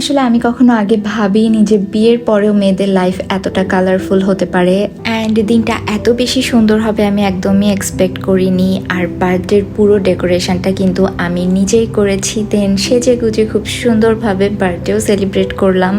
আসলে আমি কখনো আগে ভাবিনি যে বিয়ের পরেও মেয়েদের লাইফ এতটা কালারফুল হতে পারে। অ্যান্ড দিনটা এত বেশি সুন্দর হবে আমি একদমই এক্সপেক্ট করিনি। আর বার্থডের পুরো ডেকোরেশনটা কিন্তু আমি নিজেই করেছি। দেন সেজে গুজে খুব সুন্দরভাবে বার্থডেও সেলিব্রেট করলাম।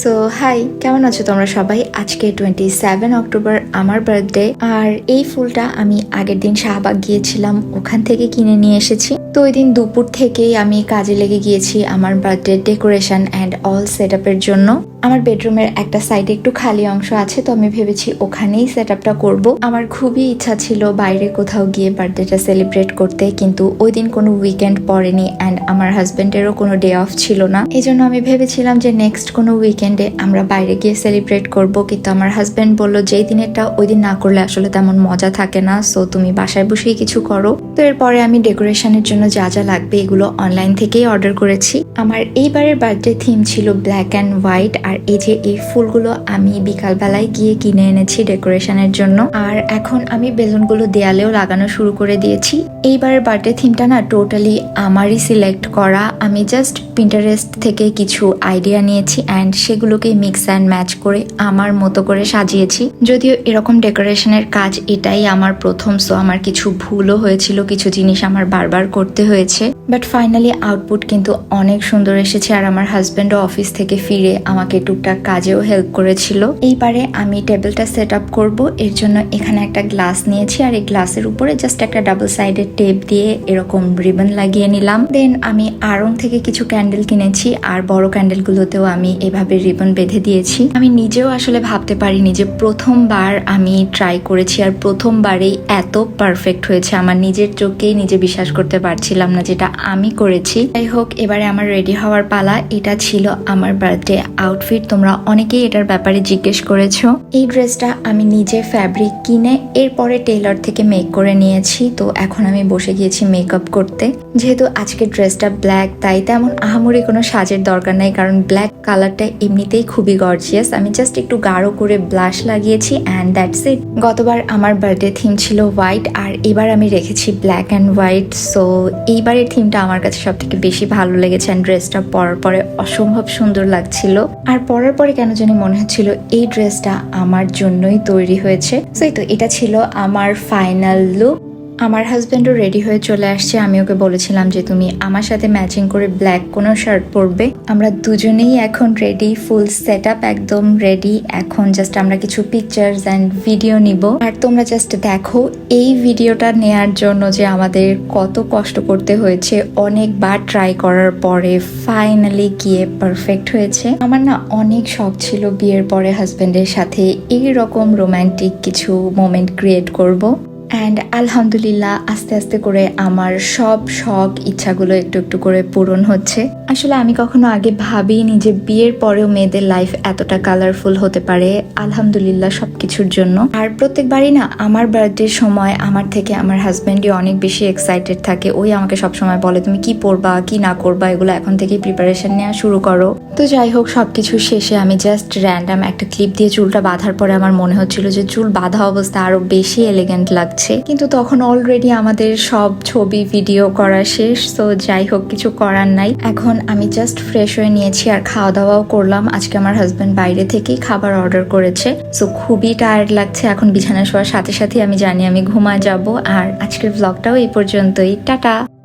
সো হাই কেমন আছো তোমরা সবাই? আজকে টোয়েন্টি সেভেন অক্টোবর আমার বার্থডে আর এই ফুলটা আমি আগের দিন শাহবাগ গিয়েছিলাম। ওখান থেকে কিনে নিয়ে এসেছি। তো ওই দিন দুপুর থেকেই আমি কাজে লেগে গিয়েছি আমার birthday decoration and all set জন্য। আমার বেডরুমের একটা সাইডে একটু খালি অংশ আছে, তো আমি ভেবেছি ওখানেই সেট আপটা করব। আমার খুবই ইচ্ছা ছিল বাইরে কোথাও গিয়ে বার্থডেটা সেলিব্রেট করতে, কিন্তু ওই দিন কোনো উইকেন্ড পড়েনি অ্যান্ড আমার হাজবেন্ডেরও কোনো ডে অফ ছিল না। এই জন্য আমি ভেবেছিলাম যে নেক্সট কোনো উইকেন্ডে আমরা বাইরে গিয়ে সেলিব্রেট করব, কিন্তু আমার হাজব্যান্ড বলল, যেই দিনেরটা ওই দিন না করলে আসলে তেমন মজা থাকে না সো তুমি বাসায় বসেই কিছু করো। তো এরপরে আমি ডেকোরেশনের জন্য যা যা লাগবে এগুলো অনলাইন থেকেই অর্ডার করেছি। আমার এইবারের বার্থডে থিম ছিল ব্ল্যাক অ্যান্ড হোয়াইট আর এই যে এই ফুলগুলো আমি বিকালবেলায় গিয়ে কিনে এনেছি ডেকোরেশনের জন্য। আর এখন আমি বেলুনগুলো দেয়ালেও লাগানো শুরু করে দিয়েছি। এইবারের বার্থডে থিমটা না টোটালি আমারই সিলেক্ট করা। আমি জাস্ট পিন্টারেস্ট থেকে কিছু আইডিয়া নিয়েছি অ্যান্ড সেগুলোকে মিক্স অ্যান্ড ম্যাচ করে আমার মতো করে সাজিয়েছি। যদিও এরকম ডেকোরেশনের কাজ এটাই আমার প্রথম সো আমার কিছু ভুলও হয়েছিল, কিছু জিনিস আমার বারবার করতে হয়েছে। বাট ফাইনালি আউটপুট কিন্তু অনেক সুন্দর এসেছে আর আমার হাজব্যান্ডও অফিস থেকে ফিরে আমাকে টুকটাক কাজেও হেল্প করেছিল। এইবারে আমি টেবিলটা সেট আপ করব। এর জন্য এখানে একটা গ্লাস নিয়েছি আর এই গ্লাসের উপরে জাস্ট একটা ডাবল সাইডের টেপ দিয়ে এরকম রিবন লাগিয়ে নিলাম। দেন আমি আড়ং থেকে কিছু ক্যান্ডেল কিনেছি আর বড় ক্যান্ডেলগুলোতেও আমি এভাবে রিবন বেঁধে দিয়েছি। আমি নিজেও আসলে ভাবতে পারিনি যে প্রথমবার আমি ট্রাই করেছি আর প্রথমবারেই এত পারফেক্ট হয়েছে। আমার নিজের চোখেই নিজে বিশ্বাস করতে পারছিলাম না যেটা আমি করেছি। যাই হোক, এবারে আমার রেডি হওয়ার পালা, এটা ছিল আমার বার্থডে আউটফিট তোমরা অনেকেই এটার ব্যাপারে জিজ্ঞেস করেছ। এই ড্রেসটা আমি নিজে ফ্যাব্রিক কিনে এরপরে টেইলর থেকে মেক করে নিয়েছি। তো এখন আমি বসে গিয়েছি মেকআপ করতে। যেহেতু আজকে ড্রেসটা ব্ল্যাক তাই তেমন আহামরি কোনো সাজের দরকার নাই, কারণ ব্ল্যাক কালারটা এমনিতেই খুবই গর্জিয়াস আমি জাস্ট একটু গাঢ় করে ব্লাশ লাগিয়েছি অ্যান্ড দ্যাটস ইট গতবার আমার বার্থডে থিম ছিল হোয়াইট আর এবার আমি রেখেছি ব্ল্যাক অ্যান্ড হোয়াইট সো এইবারের থিমটা আমার কাছে সব থেকে বেশি ভালো লেগেছে অ্যান্ড ড্রেসটা পরার পরে অসম্ভব সুন্দর লাগছিল। আর পরার পরে কেন জানি মনে হচ্ছিল এই ড্রেসটা আমার জন্যই তৈরি হয়েছে। সো তো, এটা ছিল আমার ফাইনাল লুক আমার হাজব্যান্ডও রেডি হয়ে চলে আসছে। আমি ওকে বলেছিলাম যে, তুমি আমার সাথে ম্যাচিং করে ব্ল্যাক কোনো শার্ট পরবে। আমরা দুজনেই এখন রেডি ফুল সেট আপ একদম রেডি এখন জাস্ট আমরা কিছু পিকচার্স অ্যান্ড ভিডিও নিব। আর তোমরা জাস্ট দেখো, এই ভিডিওটা নেয়ার জন্য যে আমাদের কত কষ্ট করতে হয়েছে, অনেকবার ট্রাই করার পরে ফাইনালি গিয়ে পারফেক্ট হয়েছে। আমার না অনেক শখ ছিল বিয়ের পরে হাজব্যান্ডের সাথে এই রকম রোমান্টিক কিছু মোমেন্ট ক্রিয়েট করব। অ্যান্ড আলহামদুলিল্লাহ আস্তে আস্তে করে আমার সব শখ ইচ্ছাগুলো একটু একটু করে পূরণ হচ্ছে। আসলে আমি কখনো আগে ভাবিনি যে বিয়ের পরেও মেয়েদের লাইফ এতটা কালারফুল হতে পারে, আলহামদুলিল্লাহ সব কিছুর জন্য। আর প্রত্যেকবারই না, আমার বার্থডের সময় আমার থেকে আমার হাজব্যান্ডই অনেক বেশি এক্সাইটেড থাকে। ওই আমাকে সবসময় বলে, তুমি কি পরবা, কি না করবা, এগুলো এখন থেকেই প্রিপারেশন নেওয়া শুরু করো। তো যাই হোক, সবকিছু শেষে আমি জাস্ট র্যান্ডাম একটা ক্লিপ দিয়ে চুলটা বাঁধার পরে আমার মনে হচ্ছিল যে চুল বাঁধা অবস্থা আরও বেশি এলিগেন্ট লাগছে। কিন্তু তখন অলরেডি আমাদের সব ছবি ভিডিও করা শেষ। তো যাই হোক, কিছু করার নাই। এখন আমি জাস্ট ফ্রেশ হয়ে নিয়েছি আর খাওয়া দাওয়াও করলাম। আজকে আমার হাজব্যান্ড বাইরে থেকেই খাবার অর্ডার করেছে। সো খুবই টায়ার্ড লাগছে। এখন বিছানা শোয়ার সাথে সাথে আমি জানি আমি ঘুমা যাব। আর আজকের ব্লগটাও এই পর্যন্তই। টাটা!